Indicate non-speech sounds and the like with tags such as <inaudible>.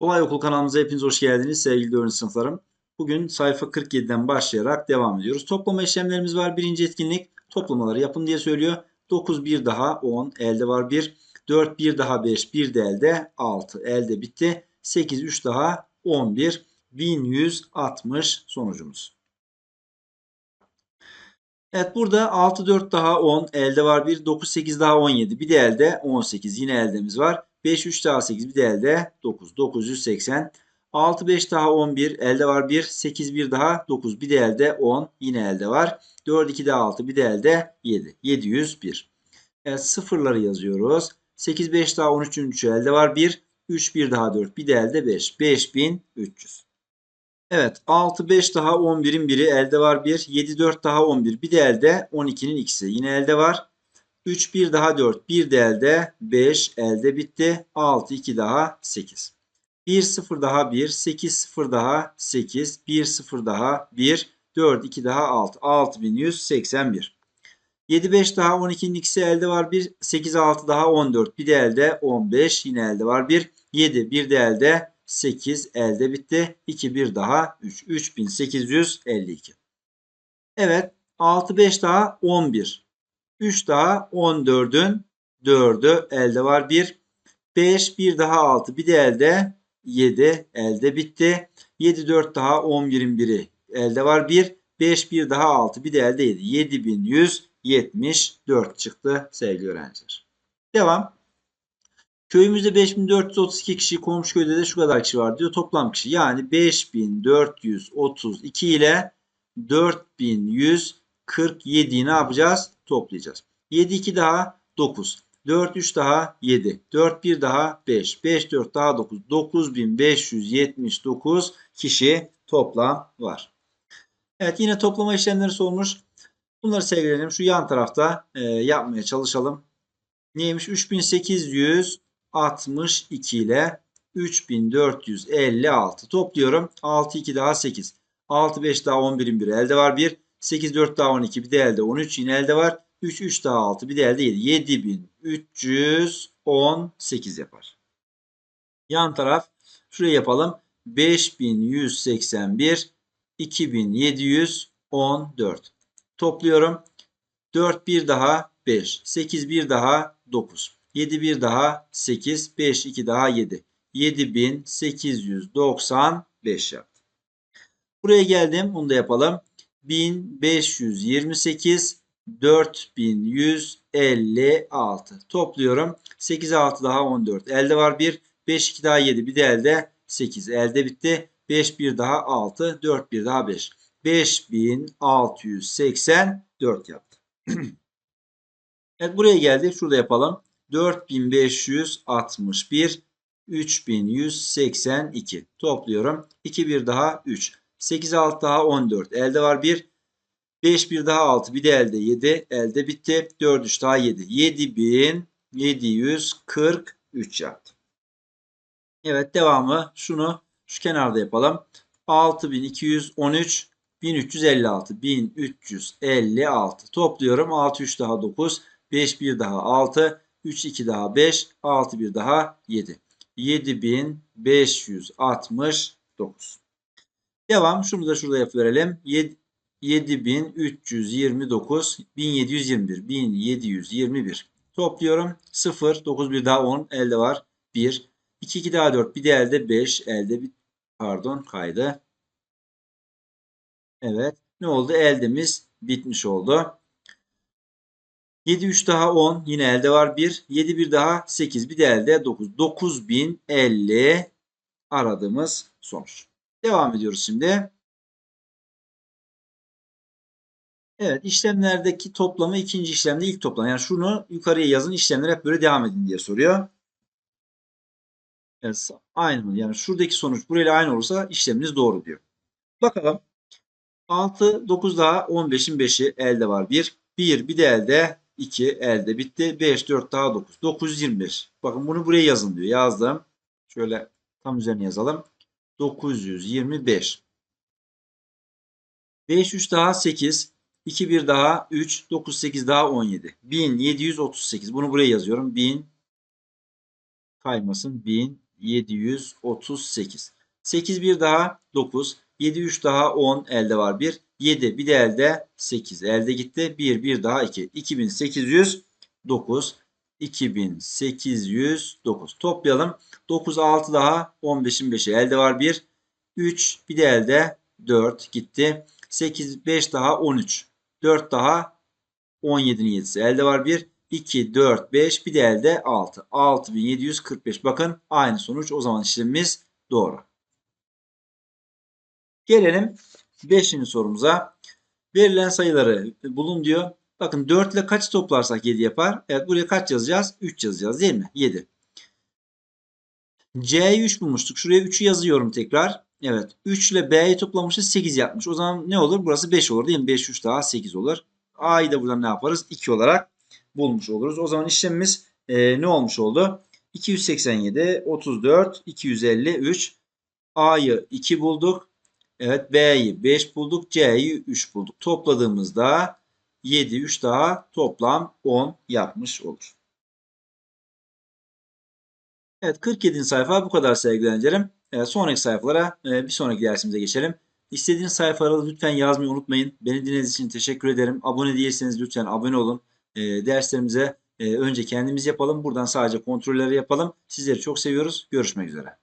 Olay Okul kanalımıza hepiniz hoş geldiniz sevgili 4. sınıflarım. Bugün sayfa 47'den başlayarak devam ediyoruz. Toplama işlemlerimiz var. Birinci etkinlik toplamaları yapın diye söylüyor. 9 bir daha 10 elde var 1. 4 bir daha 5 bir de elde 6 elde bitti. 8 3 daha 11 1160 sonucumuz. Evet burada 6 4 daha 10 elde var 1 9 8 daha 17 bir de elde 18 yine eldemiz var. 5 3 daha 8 bir de elde 9 980 6 5 daha 11 elde var 1 8 1 daha 9 bir de elde 10 yine elde var. 4 2 daha 6 bir de elde 7 701. Evet sıfırları yazıyoruz. 8 5 daha 13 13 elde var 1 3 1 daha 4 bir de elde 5 5300. Evet 6 5 daha 11'in biri elde var 1 7 4 daha 11 bir de elde 12'nin ikisi yine elde var. 3 1 daha 4 bir de elde 5 elde bitti 6 2 daha 8. 1 0 daha 1 8 0 daha 8 1 0 daha 1 4 2 daha 6 6181. 7 5 daha 12'nin ikisi elde var 1 8 6 daha 14 bir de elde 15 yine elde var 1 7 bir de elde 8 elde bitti. 2 1 daha 3 3852. Evet 6 5 daha 11. 3 daha 14'ün 4'ü elde var 1. 5 1 daha 6 bir de elde 7 elde bitti. 7 4 daha 11'in biri elde var 1. 5 1 daha 6 bir de elde 7. 7174 çıktı sevgili öğrenciler. Devam. Köyümüzde 5432 kişi, komşu köyde de şu kadar kişi var diyor. Toplam kişi yani 5432 ile 4147'yi ne yapacağız? Toplayacağız. 7 2 daha 9. 4 3 daha 7. 4 1 daha 5. 5 4 daha 9. 9579 kişi toplam var. Evet yine toplama işlemleri sormuş. Bunları sevgilerim şu yan tarafta e, yapmaya çalışalım. Neymiş? 3862 ile 3456 topluyorum. 6 2 daha 8. 6 5 daha 11'in biri elde var 1. 8 4 daha 12 bir de elde 13 yine elde var. 3 3 daha 6 bir de elde 7. 7318 yapar. Yan taraf şuraya yapalım. 5181 2714. Topluyorum. 4 bir daha 5. 8 bir daha 9. 7 bir daha 8. 5 2 daha 7. 7895 yaptı. Buraya geldim. Bunu da yapalım. 1528 4156 topluyorum. 8 6 daha 14. Elde var 1. 5 2 daha 7. Bir de elde 8. Elde bitti. 5 1 daha 6. 4 1 daha 5. 5684 yaptı. <clears throat> evet buraya geldik. Şurada yapalım. 4561 3182 topluyorum. 2 1 daha 3. 8 6 daha 14. Elde var 1. 5 1 daha 6. Bir de elde 7. Elde bitti. 4 3 daha 7. 7743 yaptı. Evet devamı şunu şu kenarda yapalım. 6213 1356 1356 topluyorum. 6 3 daha 9 5 1 daha 6 3 2 daha 5 6 1 daha 7 7569 Devam. Şunu da şurada yapıverelim. 7329 1721 1721 topluyorum. 0 9 1 daha 10 elde var. 1 2 2 daha 4 bir de elde 5 elde bir pardon kaydı. Evet. Ne oldu? Eldemiz bitmiş oldu. 7 3 daha 10 yine elde var 1. 7 1 daha 8 bir de elde 9. 9050 aradığımız sonuç. Devam ediyoruz şimdi. Evet işlemlerdeki toplamı ikinci işlemde ilk toplam. Yani şunu yukarıya yazın işlemler hep böyle devam edin diye soruyor. Evet, aynı mı? Yani şuradaki sonuç burayla aynı olursa işleminiz doğru diyor. Bakalım. 6, 9 daha 15'in 5'i elde var. 1, 1 bir de elde 2 elde bitti. 5, 4 daha 9. 925. Bakın bunu buraya yazın diyor. Yazdım. Şöyle tam üzerine yazalım. 925. 5, 3 daha 8. 2 bir daha 3, 9 8 daha 17. 1738. Bunu buraya yazıyorum. 1000 kaymasın. 1738. 8 bir daha 9. 7 3 daha 10 elde var 1. 7 bir de elde 8 elde gitti. 1 bir daha 2. 2809. 2809. Toplayalım. 9 6 daha 15'in 5'i elde var 1. 3 bir de elde 4 gitti. 8 5 daha 13. 4 daha 17'nin 7'si elde var 1. 2 4 5 bir de elde 6. 6745. Bakın aynı sonuç. O zaman işlemimiz doğru. Gelelim 5. sorumuza. Verilen sayıları bulun diyor. Bakın 4 ile kaç toplarsak 7 yapar? Evet buraya kaç yazacağız? 3 yazacağız değil mi? 7. C'yi 3 bulmuştuk. Şuraya 3'ü yazıyorum tekrar. Evet. 3 ile B'yi toplamışız 8 yapmış. O zaman ne olur? Burası 5 olur değil mi? 5 3 daha 8 olur. A'yı da buradan ne yaparız? 2 olarak bulmuş oluruz. O zaman işlemimiz e, ne olmuş oldu? 287, 34, 253. A'yı 2 bulduk. Evet B'yi 5 bulduk. C'yi 3 bulduk. Topladığımızda 7, 3 daha toplam 10 yapmış olur. Evet 47. sayfa bu kadar sevgili öğrencilerim. Evet, sonraki sayfalara e, bir sonraki dersimize geçelim. İstediğiniz sayfaları lütfen yazmayı unutmayın. Beni dinlediğiniz için teşekkür ederim. Abone değilseniz lütfen abone olun. E, derslerimize e, önce kendimiz yapalım. Buradan sadece kontrolleri yapalım. Sizleri çok seviyoruz. Görüşmek üzere.